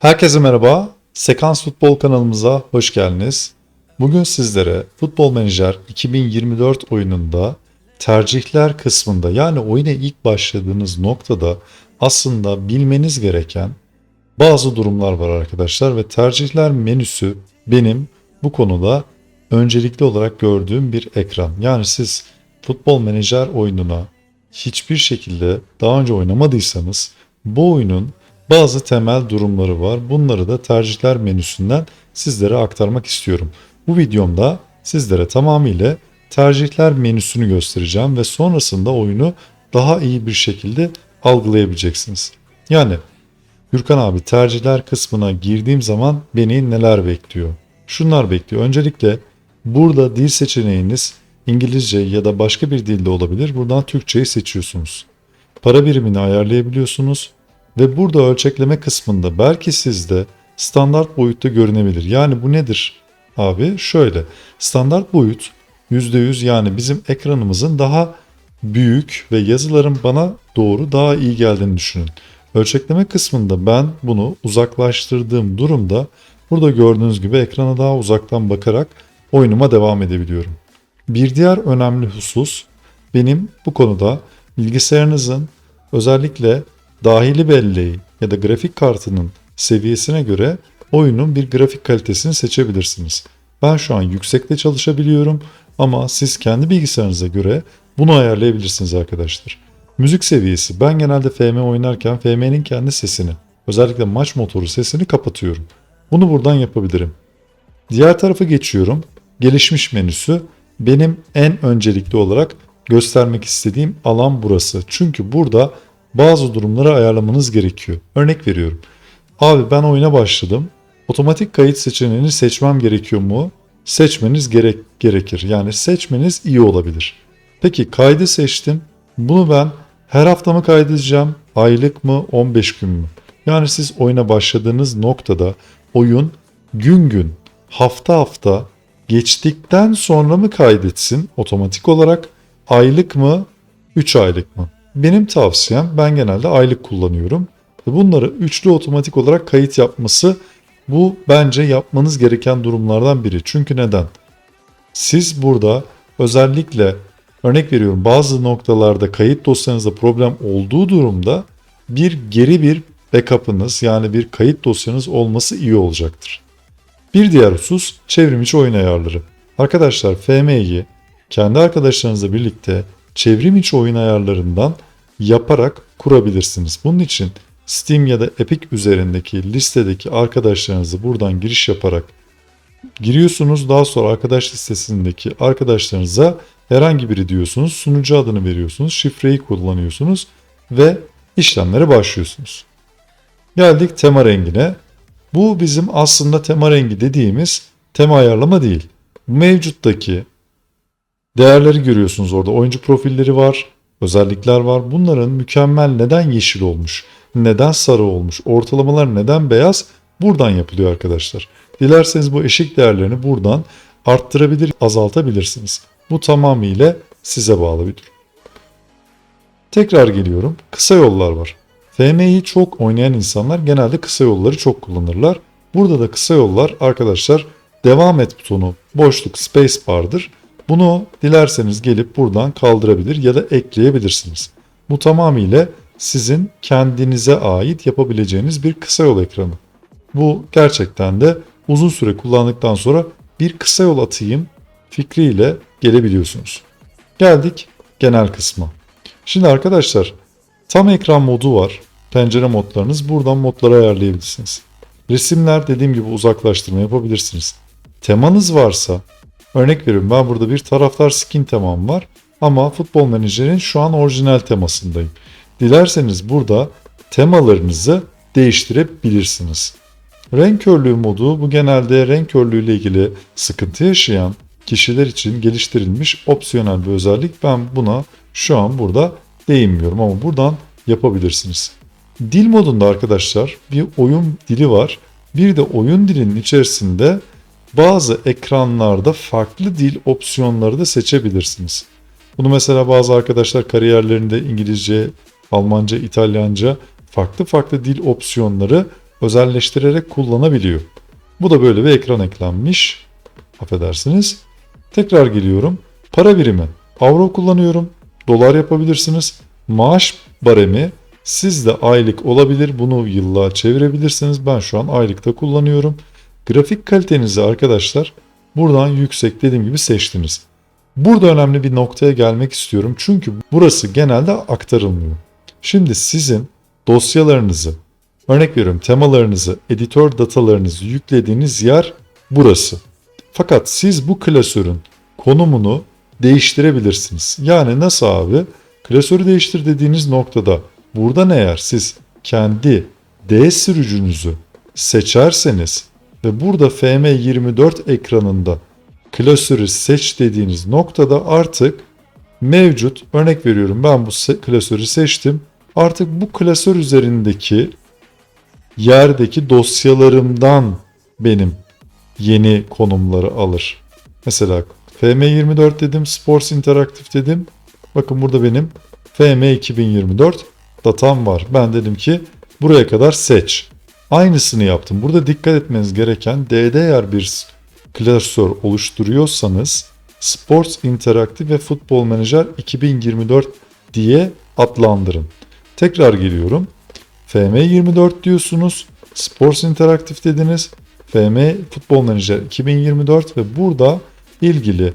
Herkese merhaba. Sekans Futbol kanalımıza hoş geldiniz. Bugün sizlere Futbol Manager 2024 oyununda tercihler kısmında yani oyuna ilk başladığınız noktada aslında bilmeniz gereken bazı durumlar var arkadaşlar ve tercihler menüsü benim bu konuda öncelikli olarak gördüğüm bir ekran. Yani siz Futbol Manager oyununa hiçbir şekilde daha önce oynamadıysanız bu oyunun bazı temel durumları var. Bunları da tercihler menüsünden sizlere aktarmak istiyorum. Bu videomda sizlere tamamıyla tercihler menüsünü göstereceğim ve sonrasında oyunu daha iyi bir şekilde algılayabileceksiniz. Yani Gürkan abi tercihler kısmına girdiğim zaman beni neler bekliyor? Şunlar bekliyor. Öncelikle burada dil seçeneğiniz İngilizce ya da başka bir dilde olabilir. Buradan Türkçeyi seçiyorsunuz. Para birimini ayarlayabiliyorsunuz ve burada ölçekleme kısmında belki sizde standart boyutta görünebilir. Yani bu nedir abi? Şöyle standart boyut %100 yani bizim ekranımızın daha büyük ve yazıların bana doğru daha iyi geldiğini düşünün. Ölçekleme kısmında ben bunu uzaklaştırdığım durumda burada gördüğünüz gibi ekrana daha uzaktan bakarak oyunuma devam edebiliyorum. Bir diğer önemli husus benim bu konuda bilgisayarınızın özellikle dahili belleği ya da grafik kartının seviyesine göre oyunun bir grafik kalitesini seçebilirsiniz. Ben şu an yüksekte çalışabiliyorum ama siz kendi bilgisayarınıza göre bunu ayarlayabilirsiniz arkadaşlar. Müzik seviyesi. Ben genelde FM oynarken FM'nin kendi sesini, özellikle maç motoru sesini kapatıyorum. Bunu buradan yapabilirim. Diğer tarafa geçiyorum. Gelişmiş menüsü benim en öncelikli olarak göstermek istediğim alan burası. Çünkü burada bazı durumları ayarlamanız gerekiyor. Örnek veriyorum. Abi ben oyuna başladım. Otomatik kayıt seçeneğini seçmem gerekiyor mu? Seçmeniz gerek gerekir. Yani seçmeniz iyi olabilir. Peki kaydı seçtim. Bunu ben her hafta mı kaydedeceğim? Aylık mı? 15 gün mü? Yani siz oyuna başladığınız noktada oyun gün gün, hafta hafta geçtikten sonra mı kaydetsin otomatik olarak? Aylık mı? 3 aylık mı? Benim tavsiyem ben genelde aylık kullanıyorum. Bunları üçlü otomatik olarak kayıt yapması bu bence yapmanız gereken durumlardan biri. Çünkü neden? Siz burada özellikle örnek veriyorum bazı noktalarda kayıt dosyanızda problem olduğu durumda bir geri bir backup'ınız yani bir kayıt dosyanız olması iyi olacaktır. Bir diğer husus çevrimiçi oyun ayarları. Arkadaşlar FM'yi kendi arkadaşlarınızla birlikte çevrim içi oyun ayarlarından yaparak kurabilirsiniz. Bunun için Steam ya da Epic üzerindeki listedeki arkadaşlarınızı buradan giriş yaparak giriyorsunuz. Daha sonra arkadaş listesindeki arkadaşlarınıza herhangi biri diyorsunuz. Sunucu adını veriyorsunuz. Şifreyi kullanıyorsunuz ve işlemlere başlıyorsunuz. Geldik tema rengine. Bu bizim aslında tema rengi dediğimiz tema ayarlama değil. Mevcuttaki değerleri görüyorsunuz orada. Oyuncu profilleri var, özellikler var. Bunların mükemmel neden yeşil olmuş, neden sarı olmuş, ortalamalar neden beyaz buradan yapılıyor arkadaşlar. Dilerseniz bu eşik değerlerini buradan arttırabilir, azaltabilirsiniz. Bu tamamıyla size bağlı bir durum. Tekrar geliyorum. Kısa yollar var. FM'yi çok oynayan insanlar genelde kısa yolları çok kullanırlar. Burada da kısa yollar arkadaşlar devam et butonu boşluk space bar'dır. Bunu dilerseniz gelip buradan kaldırabilir ya da ekleyebilirsiniz. Bu tamamıyla sizin kendinize ait yapabileceğiniz bir kısa yol ekranı. Bu gerçekten de uzun süre kullandıktan sonra bir kısa yol atayım fikriyle gelebiliyorsunuz. Geldik genel kısma. Şimdi arkadaşlar tam ekran modu var. Pencere modlarınız buradan modları ayarlayabilirsiniz. Resimler dediğim gibi uzaklaştırma yapabilirsiniz. Temanız varsa Örnek veriyorum ben burada bir taraftar skin temam var ama futbol menajerin şu an orijinal temasındayım. Dilerseniz burada temalarınızı değiştirebilirsiniz. Renk körlüğü modu bu genelde renk körlüğü ile ilgili sıkıntı yaşayan kişiler için geliştirilmiş opsiyonel bir özellik. Ben buna şu an burada değinmiyorum ama buradan yapabilirsiniz. Dil modunda arkadaşlar bir oyun dili var. Bir de oyun dilinin içerisinde bazı ekranlarda farklı dil opsiyonları da seçebilirsiniz. Bunu mesela bazı arkadaşlar kariyerlerinde İngilizce, Almanca, İtalyanca farklı farklı dil opsiyonları özelleştirerek kullanabiliyor. Bu da böyle bir ekran eklenmiş. Affedersiniz. Tekrar geliyorum. Para birimi. Avro kullanıyorum. Dolar yapabilirsiniz. Maaş baremi siz de aylık olabilir. Bunu yıllığa çevirebilirsiniz. Ben şu an aylıkta kullanıyorum. Grafik kalitenizi arkadaşlar buradan yüksek dediğim gibi seçtiniz. Burada önemli bir noktaya gelmek istiyorum. Çünkü burası genelde aktarılmıyor. Şimdi sizin dosyalarınızı, örnek veriyorum temalarınızı, editör datalarınızı yüklediğiniz yer burası. Fakat siz bu klasörün konumunu değiştirebilirsiniz. Yani nasıl abi? Klasörü değiştir dediğiniz noktada buradan eğer siz kendi D sürücünüzü seçerseniz ve burada FM24 ekranında klasörü seç dediğiniz noktada artık mevcut örnek veriyorum ben bu klasörü seçtim. Artık bu klasör üzerindeki yerdeki dosyalarımdan benim yeni konumları alır. Mesela FM24 dedim, Sports Interactive dedim. Bakın burada benim FM2024 datam var. Ben dedim ki buraya kadar seç. Aynısını yaptım. Burada dikkat etmeniz gereken DDR bir klasör oluşturuyorsanız Sports Interactive ve Football Manager 2024 diye adlandırın. Tekrar geliyorum. FM24 diyorsunuz. Sports Interactive dediniz. FM Football Manager 2024 ve burada ilgili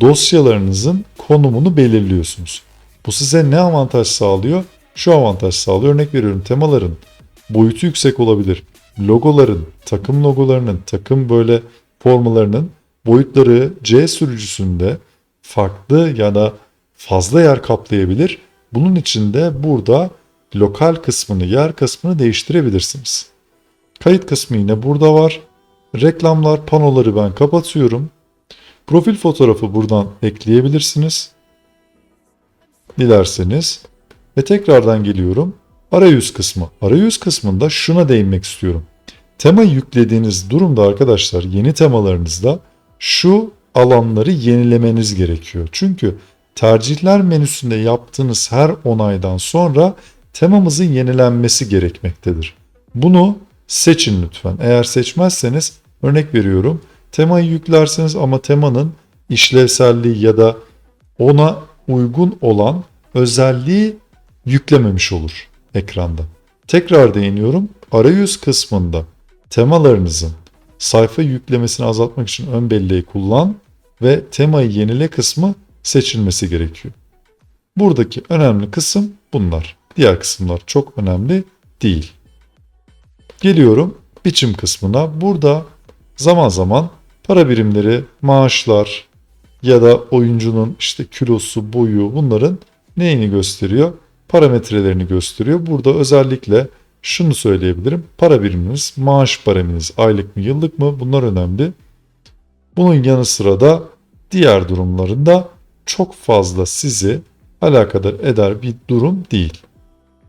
dosyalarınızın konumunu belirliyorsunuz. Bu size ne avantaj sağlıyor? Şu avantaj sağlıyor. Örnek veriyorum temaların boyutu yüksek olabilir. Logoların, takım logolarının, takım böyle formalarının boyutları C sürücüsünde farklı ya da fazla yer kaplayabilir. Bunun için de burada lokal kısmını, yer kısmını değiştirebilirsiniz. Kayıt kısmı yine burada var. Reklamlar, panoları ben kapatıyorum. Profil fotoğrafı buradan ekleyebilirsiniz. Dilerseniz. Ve tekrardan geliyorum. Arayüz kısmı. Arayüz kısmında şuna değinmek istiyorum. Tema yüklediğiniz durumda arkadaşlar yeni temalarınızda şu alanları yenilemeniz gerekiyor. Çünkü tercihler menüsünde yaptığınız her onaydan sonra temamızın yenilenmesi gerekmektedir. Bunu seçin lütfen. Eğer seçmezseniz örnek veriyorum temayı yüklersiniz ama temanın işlevselliği ya da ona uygun olan özelliği yüklememiş olur ekranda. Tekrar değiniyorum. Arayüz kısmında temalarınızın sayfa yüklemesini azaltmak için ön belleği kullan ve temayı yenile kısmı seçilmesi gerekiyor. Buradaki önemli kısım bunlar. Diğer kısımlar çok önemli değil. Geliyorum biçim kısmına. Burada zaman zaman para birimleri, maaşlar ya da oyuncunun işte kilosu, boyu bunların neyini gösteriyor? Parametrelerini gösteriyor. Burada özellikle şunu söyleyebilirim. Para biriminiz, maaş paraminiz aylık mı, yıllık mı bunlar önemli. Bunun yanı sıra da diğer durumlarında çok fazla sizi alakadar eder bir durum değil.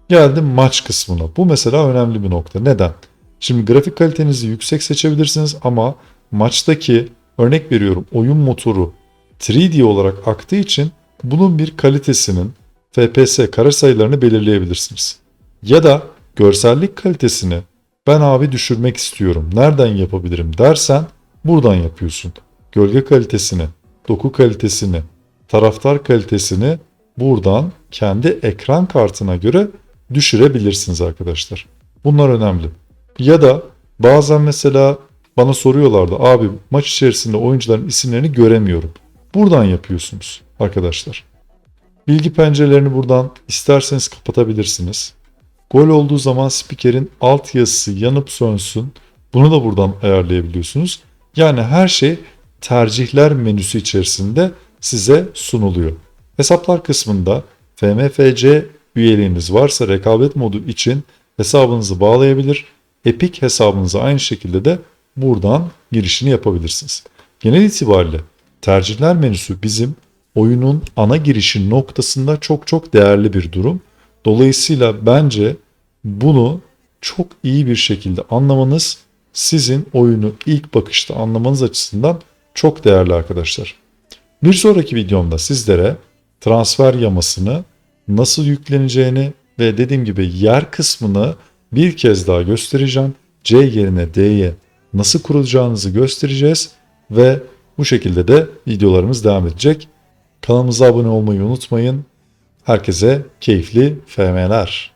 Geldim maç kısmına. Bu mesela önemli bir nokta. Neden? Şimdi grafik kalitenizi yüksek seçebilirsiniz ama maçtaki örnek veriyorum oyun motoru 3D olarak aktığı için bunun bir kalitesinin FPS kare sayılarını belirleyebilirsiniz. Ya da görsellik kalitesini ben abi düşürmek istiyorum. Nereden yapabilirim dersen buradan yapıyorsun. Gölge kalitesini, doku kalitesini, taraftar kalitesini buradan kendi ekran kartına göre düşürebilirsiniz arkadaşlar. Bunlar önemli. Ya da bazen mesela bana soruyorlardı abi maç içerisinde oyuncuların isimlerini göremiyorum. Buradan yapıyorsunuz arkadaşlar. Bilgi pencerelerini buradan isterseniz kapatabilirsiniz. Gol olduğu zaman spikerin alt yazısı yanıp sönsün. Bunu da buradan ayarlayabiliyorsunuz. Yani her şey tercihler menüsü içerisinde size sunuluyor. Hesaplar kısmında FMFC üyeliğiniz varsa rekabet modu için hesabınızı bağlayabilir. Epic hesabınıza aynı şekilde de buradan girişini yapabilirsiniz. Genel itibariyle tercihler menüsü bizim oyunun ana girişi noktasında çok çok değerli bir durum. Dolayısıyla bence bunu çok iyi bir şekilde anlamanız sizin oyunu ilk bakışta anlamanız açısından çok değerli arkadaşlar. Bir sonraki videomda sizlere transfer yamasını nasıl yükleneceğini ve dediğim gibi yer kısmını bir kez daha göstereceğim. C yerine D'ye nasıl kurulacağınızı göstereceğiz ve bu şekilde de videolarımız devam edecek. Kanalımıza abone olmayı unutmayın. Herkese keyifli FM'ler.